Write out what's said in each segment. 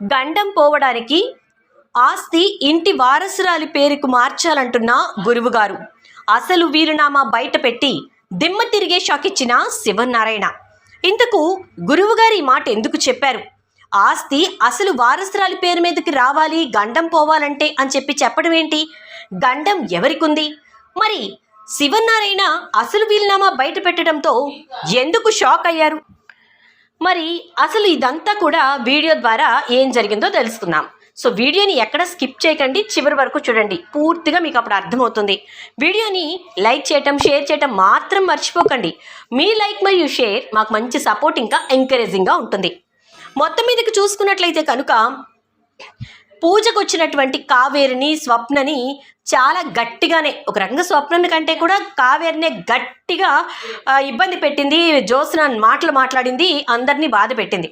గండం పోవడానికి ఆస్తి ఇంటి వారసురాలి పేరుకు మార్చాలంటున్న గురువుగారు. అసలు వీరునామా బయట పెట్టి దిమ్మ తిరిగే షాక్ ఇచ్చిన శివనారాయణ. ఇంతకు గురువుగారు ఈ మాట ఎందుకు చెప్పారు? ఆస్తి అసలు వారసురాలి పేరు మీదకి రావాలి గండం పోవాలంటే అని చెప్పి చెప్పడం ఏంటి? గండం ఎవరికుంది? మరి శివనారాయణ అసలు వీలునామా బయట పెట్టడంతో ఎందుకు షాక్ అయ్యారు మరి అసలు ఇదంతా కూడా వీడియో ద్వారా ఏం జరిగిందో తెలుసుకుందాం. సో వీడియోని ఎక్కడ స్కిప్ చేయకండి చివరి వరకు చూడండి. పూర్తిగా మీకు అప్పుడు అర్థమవుతుంది. వీడియోని లైక్ చేయటం షేర్ చేయటం మాత్రం మర్చిపోకండి. మీ లైక్ మరియు షేర్ మాకు మంచి సపోర్ట్ ఇంకా ఎంకరేజింగ్గా ఉంటుంది. మొత్తం మీదకి చూసుకున్నట్లయితే కనుక పూజకు వచ్చినటువంటి కావేరిని స్వప్నని చాలా గట్టిగానే ఒక రకంగా స్వప్నని కంటే కూడా కావేరినే గట్టిగా ఇబ్బంది పెట్టింది జ్యోత్స్న మాటలు మాట్లాడింది అందరినీ బాధ పెట్టింది.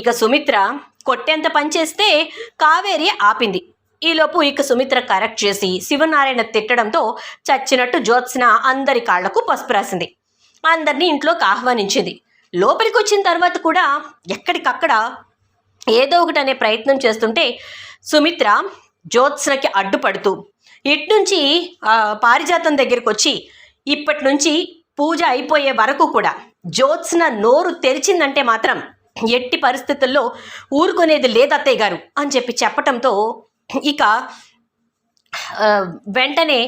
ఇక సుమిత్ర కొట్టేంత పనిచేస్తే కావేరి ఆపింది. ఈలోపు ఇక సుమిత్ర కరెక్ట్ చేసి శివనారాయణ తిట్టడంతో చచ్చినట్టు జ్యోత్స్న అందరి కాళ్ళకు పసుపు రాసింది. అందరినీ ఇంట్లోకి ఆహ్వానించింది. లోపలికి వచ్చిన తర్వాత కూడా ఎక్కడికక్కడ ఏదో ఒకటి అనే ప్రయత్నం చేస్తుంటే సుమిత్ర జ్యోత్స్నకి అడ్డుపడుతూ ఇట్నుంచి పారిజాతం దగ్గరికి వచ్చి ఇప్పటి నుంచి పూజ అయిపోయే వరకు కూడా జ్యోత్స్న నోరు తెరిచిందంటే మాత్రం ఎట్టి పరిస్థితుల్లో ఊరుకునేది లేదత్తయ్య గారు అని చెప్పి చెప్పటంతో ఇక వెంటనే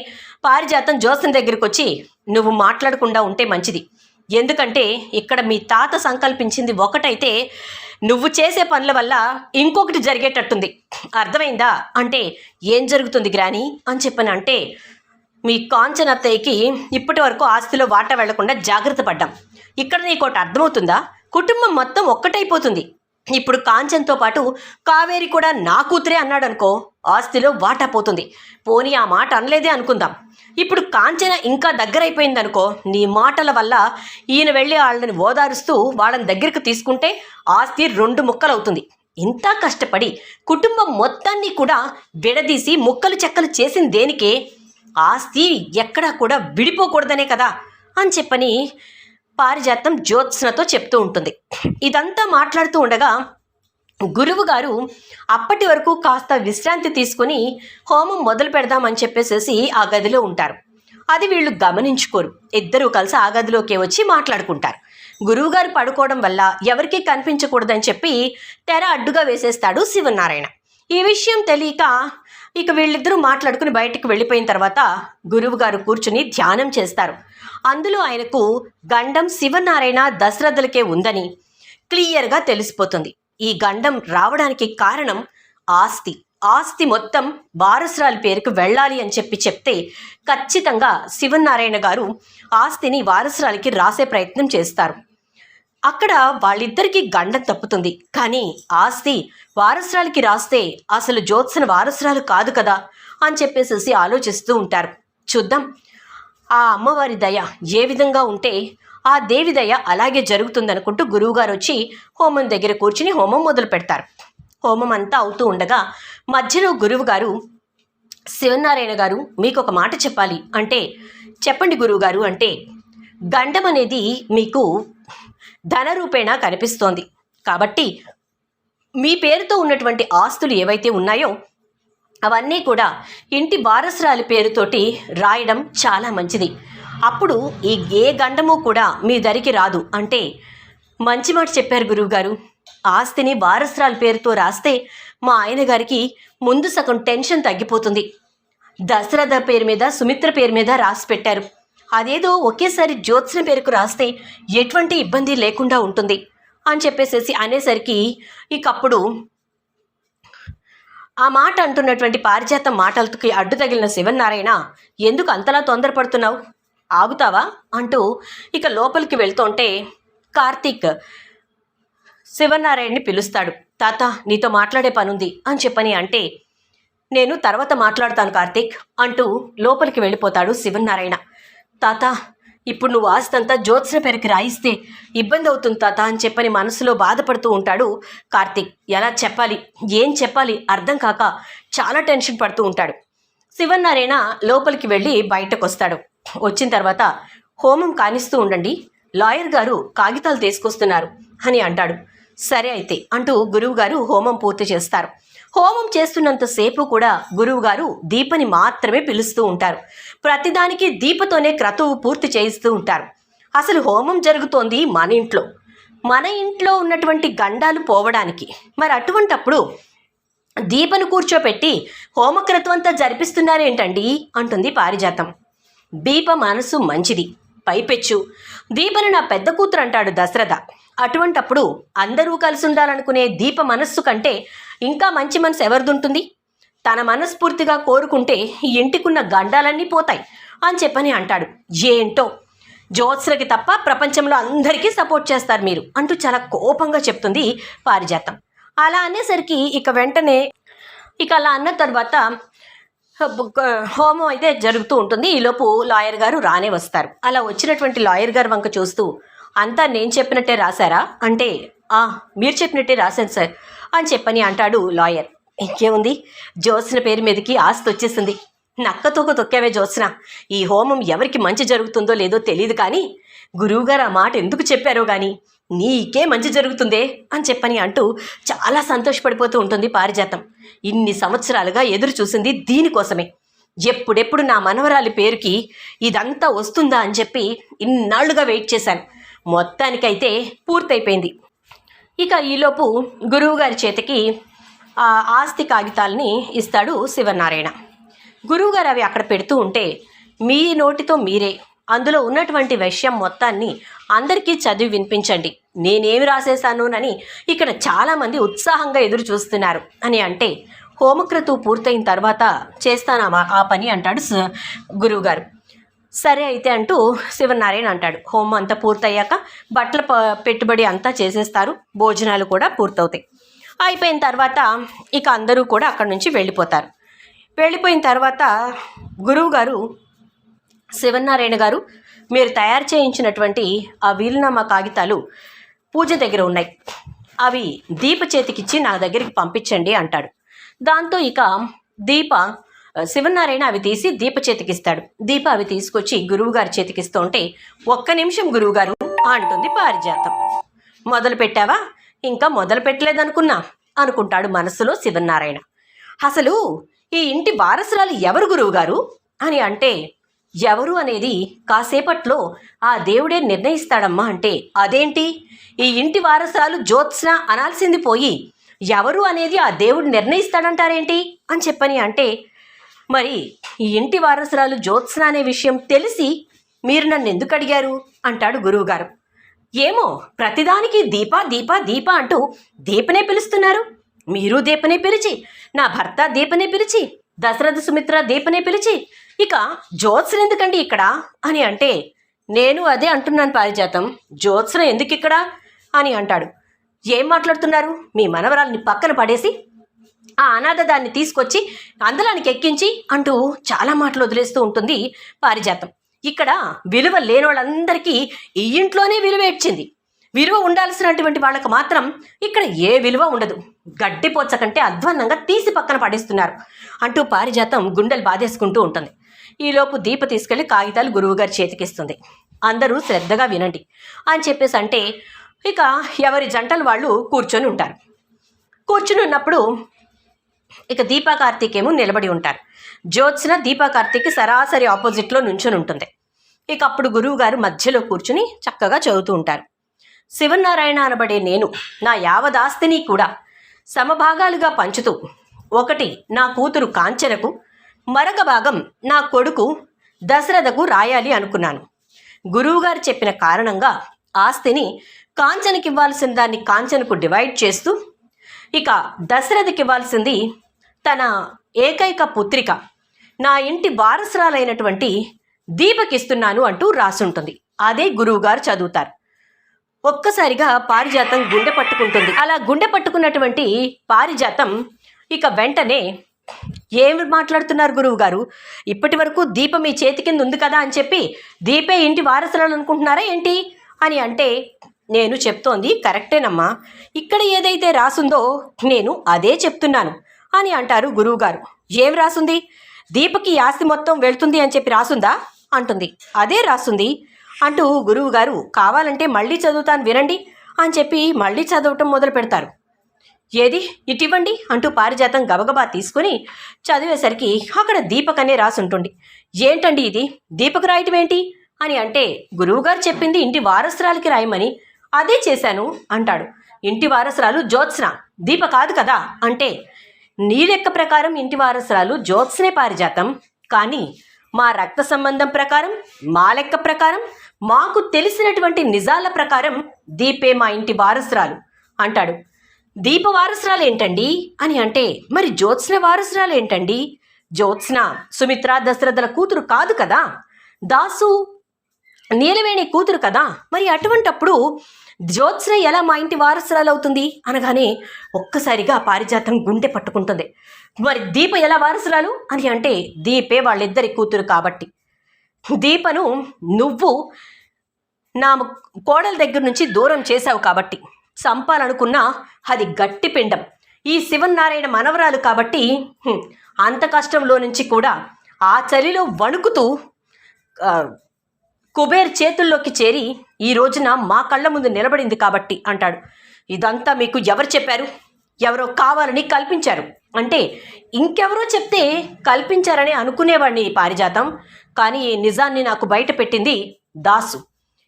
పారిజాతం జ్యోత్స్న దగ్గరికి వచ్చి నువ్వు మాట్లాడకుండా ఉంటే మంచిది. ఎందుకంటే ఇక్కడ మీ తాత సంకల్పించింది ఒకటైతే నువ్వు చేసే పనుల వల్ల ఇంకొకటి జరిగేటట్టుంది. అర్థమైందా? అంటే ఏం జరుగుతుంది గ్రాని? అని చెప్పని అంటే మీ కాంచన అత్తయ్యకి ఇప్పటి వరకు ఆస్తిలో వాటా వెళ్ళకుండా జాగ్రత్త పడ్డాం. ఇక్కడ నీకు ఒకటి అర్థమవుతుందా? కుటుంబం మొత్తం ఒక్కటైపోతుంది. ఇప్పుడు కాంచన్తో పాటు కావేరి కూడా నా కూతురే అన్నాడు అనుకో ఆస్తిలో వాటా పోతుంది. పోనీ ఆ మాట అనలేదే అనుకుందాం. ఇప్పుడు కాంచన ఇంకా దగ్గరైపోయింది అనుకో నీ మాటల వల్ల ఈయన వెళ్ళి వాళ్ళని ఓదారుస్తూ వాళ్ళని దగ్గరికి తీసుకుంటే ఆస్తి రెండు ముక్కలవుతుంది. ఇంత కష్టపడి కుటుంబం మొత్తాన్ని కూడా విడదీసి ముక్కలు చెక్కలు చేసిన దేనికే ఆస్తి ఎక్కడా కూడా విడిపోకూడదనే కదా అని చెప్పని పారిజాతం జ్యోత్స్నతో చెప్తూ ఉంటుంది. ఇదంతా మాట్లాడుతూ ఉండగా గురువు గారు అప్పటి వరకు కాస్త విశ్రాంతి తీసుకుని హోమం మొదలు పెడదామని చెప్పేసేసి ఆ గదిలో ఉంటారు. అది వీళ్ళు గమనించుకోరు. ఇద్దరూ కలిసి ఆ గదిలోకి వచ్చి మాట్లాడుకుంటారు. గురువుగారు పడుకోవడం వల్ల ఎవరికీ కనిపించకూడదని చెప్పి తెర అడ్డుగా వేసేస్తాడు శివనారాయణ. ఈ విషయం తెలియక ఇక వీళ్ళిద్దరూ మాట్లాడుకుని బయటికి వెళ్ళిపోయిన తర్వాత గురువుగారు కూర్చుని ధ్యానం చేస్తారు. అందులో ఆయనకు గండం శివనారాయణ దశరథులకే ఉందని క్లియర్గా తెలిసిపోతుంది. ఈ గండం రావడానికి కారణం ఆస్తి. ఆస్తి మొత్తం వారసురాలి పేరుకు వెళ్ళాలి అని చెప్పి చెప్తే ఖచ్చితంగా శివనారాయణ గారు ఆస్తిని వారసురాలికి రాసే ప్రయత్నం చేస్తారు. అక్కడ వాళ్ళిద్దరికీ గండం తప్పుతుంది. కానీ ఆస్తి వారసురాలికి రాస్తే అసలు జ్యోత్సన వారసురాలు కాదు కదా అని చెప్పేసేసి ఆలోచిస్తూ ఉంటారు. చూద్దాం. ఆ అమ్మవారి దయ ఏ విధంగా ఉంటే ఆ దేవి దయ అలాగే జరుగుతుందనుకుంటూ గురువుగారు వచ్చి హోమం దగ్గర కూర్చుని హోమం మొదలు పెడతారు. హోమం అంతా అవుతూ ఉండగా మధ్యలో గురువుగారు శివనారాయణ గారు మీకు ఒక మాట చెప్పాలి. అంటే చెప్పండి గురువుగారు అంటే గండం అనేది మీకు ధన రూపేణా కనిపిస్తోంది. కాబట్టి మీ పేరుతో ఉన్నటువంటి ఆస్తులు ఏవైతే ఉన్నాయో అవన్నీ కూడా ఇంటి వారసురాలి పేరుతోటి రాయడం చాలా మంచిది. అప్పుడు ఈ ఏ గండము కూడా మీ దరికి రాదు. అంటే మంచి మాట చెప్పారు గురువుగారు. ఆస్తిని వారసురాలి పేరుతో రాస్తే మా ఆయన గారికి ముందు సగం టెన్షన్ తగ్గిపోతుంది. దశరథ పేరు మీద సుమిత్ర పేరు మీద రాసి పెట్టారు. అదేదో ఒకేసారి జ్యోత్స్న పేరుకు రాస్తే ఎటువంటి ఇబ్బంది లేకుండా ఉంటుంది. అని చెప్పేసేసి అనేసరికి ఇకప్పుడు ఆ మాట అంటున్నటువంటి పారిజాతం మాటలకి అడ్డు తగిలిన శివనారాయణ ఎందుకు అంతలా తొందరపడుతున్నావు? ఆగుతావా? అంటూ ఇక లోపలికి వెళ్తుంటే కార్తీక్ శివనారాయణని పిలుస్తాడు. తాత నీతో మాట్లాడే పనుంది అని చెప్పని అంటే నేను తర్వాత మాట్లాడతాను కార్తీక్ అంటూ లోపలికి వెళ్ళిపోతాడు శివనారాయణ తాత ఇప్పుడు నువ్వు ఆస్తంతా జ్యోత్స్న పేరుకి రాయిస్తే ఇబ్బంది అవుతుంది తాత అని చెప్పని మనసులో బాధపడుతూ ఉంటాడు కార్తీక్. ఎలా చెప్పాలి? ఏం చెప్పాలి? అర్థం కాక చాలా టెన్షన్ పడుతూ ఉంటాడు. శివనారాయణ లోపలికి వెళ్ళి బయటకు వస్తాడు వచ్చిన తర్వాత హోమం కానిస్తూ ఉండండి. లాయర్ గారు కాగితాలు తీసుకొస్తున్నారు అని అంటాడు. సరే అయితే అంటూ గురువుగారు హోమం పూర్తి చేస్తారు. హోమం చేస్తున్నంతసేపు కూడా గురువుగారు దీపని మాత్రమే పిలుస్తూ ఉంటారు. ప్రతిదానికి దీపతోనే క్రతువు పూర్తి చేయిస్తూ ఉంటారు. అసలు హోమం జరుగుతోంది మన ఇంట్లో. మన ఇంట్లో ఉన్నటువంటి గండాలు పోవడానికి. మరి అటువంటప్పుడు దీపను కూర్చోపెట్టి హోమక్రతువు అంతా జరిపిస్తున్నారేంటండి అంటుంది పారిజాతం. దీప మనసు మంచిది. పైపెచ్చు. దీపను నా పెద్ద కూతురు అంటాడు దశరథ. అటువంటప్పుడు అందరూ కలిసి ఉండాలనుకునే దీప మనస్సు కంటే ఇంకా మంచి మనసు ఎవరిదుంటుంది? తన మనస్ఫూర్తిగా కోరుకుంటే ఇంటికున్న గండాలన్నీ పోతాయి అని చెప్పని అంటాడు. ఏంటో? జ్యోత్సరకి తప్ప ప్రపంచంలో అందరికీ సపోర్ట్ చేస్తారు మీరు అంటూ చాలా కోపంగా చెప్తుంది పారిజాతం. అలా అనేసరికి ఇక వెంటనే ఇక అలా అన్న తర్వాత హోమం అయితే జరుగుతూ ఉంటుంది. ఈలోపు లాయర్ గారు రానే వస్తారు. అలా వచ్చినటువంటి లాయర్ గారు వంక చూస్తూ అంతా నేను చెప్పినట్టే రాశారా? అంటే "ఆ, మీరు చెప్పినట్టే రాశాను సార్ అని చెప్పని అంటాడు లాయర్. ఇంకేముంది? జ్యోత్స్న పేరు మీదకి ఆస్తి వచ్చేసింది. నక్క తోక తొక్కావే జ్యోత్స్న. ఈ హోమం ఎవరికి మంచి జరుగుతుందో లేదో తెలియదు కానీ గురువుగారు ఆ మాట ఎందుకు చెప్పారో కానీ నీకే మంచి జరుగుతుందే అని చెప్పని అంటూ చాలా సంతోషపడిపోతూ ఉంటుంది పారిజాతం. ఇన్ని సంవత్సరాలుగా ఎదురు చూసింది దీనికోసమే. ఎప్పుడెప్పుడు నా మనవరాలి పేరుకి ఇదంతా వస్తుందా అని చెప్పి ఇన్నాళ్ళుగా వెయిట్ చేశాను. మొత్తానికైతే పూర్తయిపోయింది. ఇక ఈలోపు గురువుగారి చేతికి ఆ ఆస్తి కాగితాలని ఇస్తాడు శివనారాయణ. గురువుగారు అవి అక్కడ పెడుతూ ఉంటే మీ నోటితో మీరే. అందులో ఉన్నటువంటి విషయం మొత్తాన్ని అందరికీ చదివి వినిపించండి. నేనేమి రాసేశానోనని ఇక్కడ చాలామంది ఉత్సాహంగా ఎదురు చూస్తున్నారు. అని అంటే హోమక్రతువు పూర్తయిన తర్వాత చేస్తాను ఆ- ఆ పని? అంటాడు స- గురువుగారు. సరే అయితే అంటూ శివనారాయణ అంటాడు. హోమం అంతా పూర్తయ్యాక బట్టల ప- పెట్టుబడి అంతా చేసేస్తారు. భోజనాలు కూడా పూర్తవుతాయి. అయిపోయిన తర్వాత ఇక అందరూ కూడా అక్కడి నుంచి వెళ్ళిపోతారు. వెళ్ళిపోయిన తర్వాత గురువు గారు శివనారాయణ గారు మీరు తయారు చేయించినటువంటి ఆ వీలునామా కాగితాలు పూజ దగ్గర ఉన్నాయి. అవి దీప చేతికిచ్చి నా దగ్గరికి పంపించండి అంటాడు. దాంతో ఇక దీప శివనారాయణ అవి తీసి దీప చేతికిస్తాడు. దీప అవి తీసుకొచ్చి గురువుగారి చేతికిస్తూ ఉంటే ఒక్క నిమిషం గురువుగారు అంటుంది పారిజాతం. మొదలు పెట్టావా? ఇంకా మొదలు పెట్టలేదనుకున్నా అనుకుంటాడు మనసులో శివనారాయణ. అసలు ఈ ఇంటి వారసురాలు ఎవరు గురువుగారు? అని అంటే ఎవరు అనేది కాసేపట్లో ఆ దేవుడే నిర్ణయిస్తాడమ్మా అంటే అదేంటి? ఈ ఇంటి వారసురాలు జ్యోత్స్న అనాల్సింది పోయి ఎవరు అనేది ఆ దేవుడు నిర్ణయిస్తాడంటారేంటి? అని చెప్పని అంటే మరి ఈ ఇంటి వారసురాలు జ్యోత్స్న అనే విషయం తెలిసి మీరు నన్ను ఎందుకు అడిగారు? అంటాడు గురువుగారు. ఏమో ప్రతిదానికి దీప దీప దీప అంటూ దీపనే పిలుస్తున్నారు. మీరు దీపనే పిలిచి నా భర్త దీపనే పిలిచి దశరథ సుమిత్ర దీపనే పిలిచి ఇక జ్యోత్స్న ఎందుకండి ఇక్కడ? అని అంటే నేను అదే అంటున్నాను పారిజాతం. జ్యోత్స్న ఎందుకు ఇక్కడ అని అంటాడు. ఏం మాట్లాడుతున్నారు? మీ మనవరాల్ని పక్కన పడేసి ఆ అనాథ దాన్ని తీసుకొచ్చి అందలానికి ఎక్కించి అంటూ చాలా మాటలు వదిలేస్తూ ఉంటుంది పారిజాతం. ఇక్కడ విలువ లేని వాళ్ళందరికీ ఈ ఇంట్లోనే విలువ ఇచ్చింది విలువ ఉండాల్సినటువంటి వాళ్ళకు మాత్రం ఇక్కడ ఏ విలువ ఉండదు. గడ్డిపోచ్చ కంటే అధ్వాన్నంగా తీసి పక్కన పడేస్తున్నారు అంటూ పారిజాతం గుండెలు బాధేసుకుంటూ ఉంటుంది. ఈలోపు దీప తీసుకెళ్ళి కాగితాలు గురువుగారి చేతికిస్తుంది. అందరూ శ్రద్ధగా వినండి అని చెప్పేసి అంటే ఇక ఎవరి జంటలు వాళ్ళు కూర్చొని ఉంటారు. కూర్చుని ఉన్నప్పుడు ఇక దీపా కార్తీక్ ఏమో నిలబడి ఉంటారు. జ్యోత్స్న దీపా కార్తీక్ సరాసరి ఆపోజిట్లో నుంచొని ఉంటుంది. ఇక అప్పుడు గురువు గారు మధ్యలో కూర్చుని చక్కగా చదువుతూ ఉంటారు. శివనారాయణ అనబడే నేను నా యావదాస్తిని కూడా సమభాగాలుగా పంచుతూ ఒకటి నా కూతురు కాంచనకు మరొక భాగం నా కొడుకు దశరథకు రాయాలి అనుకున్నాను. గురువుగారు చెప్పిన కారణంగా ఆస్తిని కాంచనకివ్వాల్సిన దాన్ని కాంచనకు డివైడ్ చేస్తూ ఇక దశరథకి ఇవ్వాల్సింది తన ఏకైక పుత్రిక. నా ఇంటి వారసురాలైనటువంటి దీపకిస్తున్నాను అంటూ రాసుంటుంది. అదే గురువుగారు చదువుతారు. ఒక్కసారిగా పారిజాతం గుండె పట్టుకుంటుంది. అలా గుండె పట్టుకున్నటువంటి పారిజాతం ఇక వెంటనే ఏమి మాట్లాడుతున్నారు గురువు గారు ఇప్పటి వరకు దీపం మీ చేతి కింద ఉంది కదా అని చెప్పి దీపే ఇంటి వారసురాలు అనుకుంటున్నారా ఏంటి? అని అంటే నేను చెప్తోంది కరెక్టేనమ్మా. ఇక్కడ ఏదైతే రాసుందో నేను అదే చెప్తున్నాను అని అంటారు గురువుగారు. ఏం రాసుంది? దీపకి ఆస్తి మొత్తం వెళ్తుంది అని చెప్పి రాసుందా? అంటుంది. అదే రాసుంది అంటూ గురువుగారు కావాలంటే మళ్ళీ చదువుతాను వినండి అని చెప్పి మళ్ళీ చదవటం మొదలు పెడతారు. ఏది? ఇటివ్వండి అంటూ పారిజాతం గబగబా తీసుకుని చదివేసరికి అక్కడ దీపక్ అనే రాసి ఏంటండి ఇది? దీపక్ రాయటం ఏంటి? అని అంటే గురువుగారు చెప్పింది ఇంటి వారసురాలకి రాయమని అదే చేశాను అంటాడు. ఇంటి వారసురాలు జ్యోత్స్న. దీప కాదు కదా? అంటే నీ లెక్క ప్రకారం ఇంటి వారసురాలు జ్యోత్స్నే పారిజాతం. కానీ మా రక్త సంబంధం ప్రకారం మా లెక్క ప్రకారం మాకు తెలిసినటువంటి నిజాల ప్రకారం దీపే మా ఇంటి వారసురాలు అంటాడు. దీప వారసురాలు ఏంటండి? అని అంటే మరి జ్యోత్స్న వారసురాలు ఏంటండి? జ్యోత్స్న సుమిత్ర దశరథల కూతురు కాదు కదా? దాసు నీలవేణి కూతురు కదా? మరి అటువంటప్పుడు జ్యోత్స్న ఎలా మా ఇంటి వారసురాలు అవుతుంది అనగానే ఒక్కసారిగా పారిజాతం గుండె పట్టుకుంటుంది. మరి దీప ఎలా వారసురాలు? అని అంటే దీపే వాళ్ళిద్దరి కూతురు కాబట్టి. దీపను నువ్వు నా కోడల దగ్గర నుంచి దూరం చేశావు కాబట్టి. చంపాలనుకున్నా అది గట్టి పిండం. ఈ శివనారాయణ మనవరాలు కాబట్టి అంత కష్టంలో నుంచి కూడా ఆ చలిలో వణుకుతూ కుబేర్ చేతుల్లోకి చేరి ఈ రోజున మా కళ్ళ ముందు నిలబడింది కాబట్టి అంటాడు. ఇదంతా మీకు ఎవరు చెప్పారు? ఎవరో కావాలని కల్పించారు. అంటే ఇంకెవరో చెప్తే కల్పించారని అనుకునేవాడిని ఈ పారిజాతం. కానీ ఈ నిజాన్ని నాకు బయట పెట్టింది దాసు.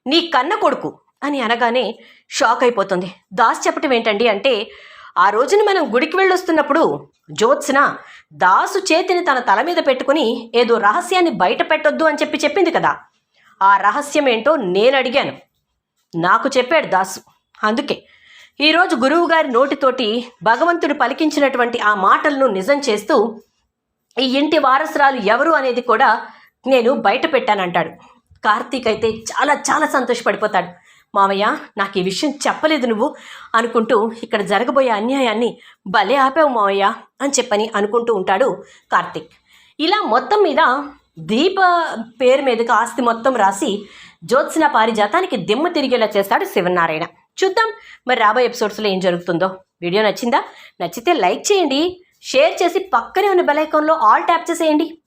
నీ కన్న కొడుకు అని అనగానే షాక్ అయిపోతుంది. దాస్ చెప్పటం ఏంటండి అంటే ఆ రోజున మనం గుడికి వెళ్ళొస్తున్నప్పుడు జ్యోత్స్న దాసు చేతిని తన తల మీద పెట్టుకుని ఏదో రహస్యాన్ని బయట పెట్టొద్దు అని చెప్పి చెప్పింది కదా. ఆ రహస్యం ఏంటో నేను అడిగాను నాకు చెప్పాడు దాసు. అందుకే ఈరోజు గురువు గారి నోటితోటి భగవంతుడు పలికించినటువంటి ఆ మాటలను నిజం చేస్తూ ఈ ఇంటి వారసురాలు ఎవరు అనేది కూడా నేను బయట పెట్టానంటాడు. కార్తీక్ అయితే చాలా చాలా సంతోషపడిపోతాడు. మావయ్య నాకు ఈ విషయం చెప్పలేదు నువ్వు అనుకుంటూ ఇక్కడ జరగబోయే అన్యాయాన్ని భలే ఆపావు మావయ్య అని చెప్పని అనుకుంటూ ఉంటాడు కార్తీక్. ఇలా మొత్తం మీద దీప పేరు మీదకి ఆస్తి మొత్తం రాసి జ్యోత్స్న పారిజాతానికి దిమ్మ తిరిగేలా చేస్తాడు శివనారాయణ. చూద్దాం మరి రాబోయే ఎపిసోడ్స్లో ఏం జరుగుతుందో. వీడియో నచ్చిందా? నచ్చితే లైక్ చేయండి. షేర్ చేసి పక్కనే ఉన్న బెల్ ఐకాన్లో ఆల్ ట్యాప్ చేసేయండి.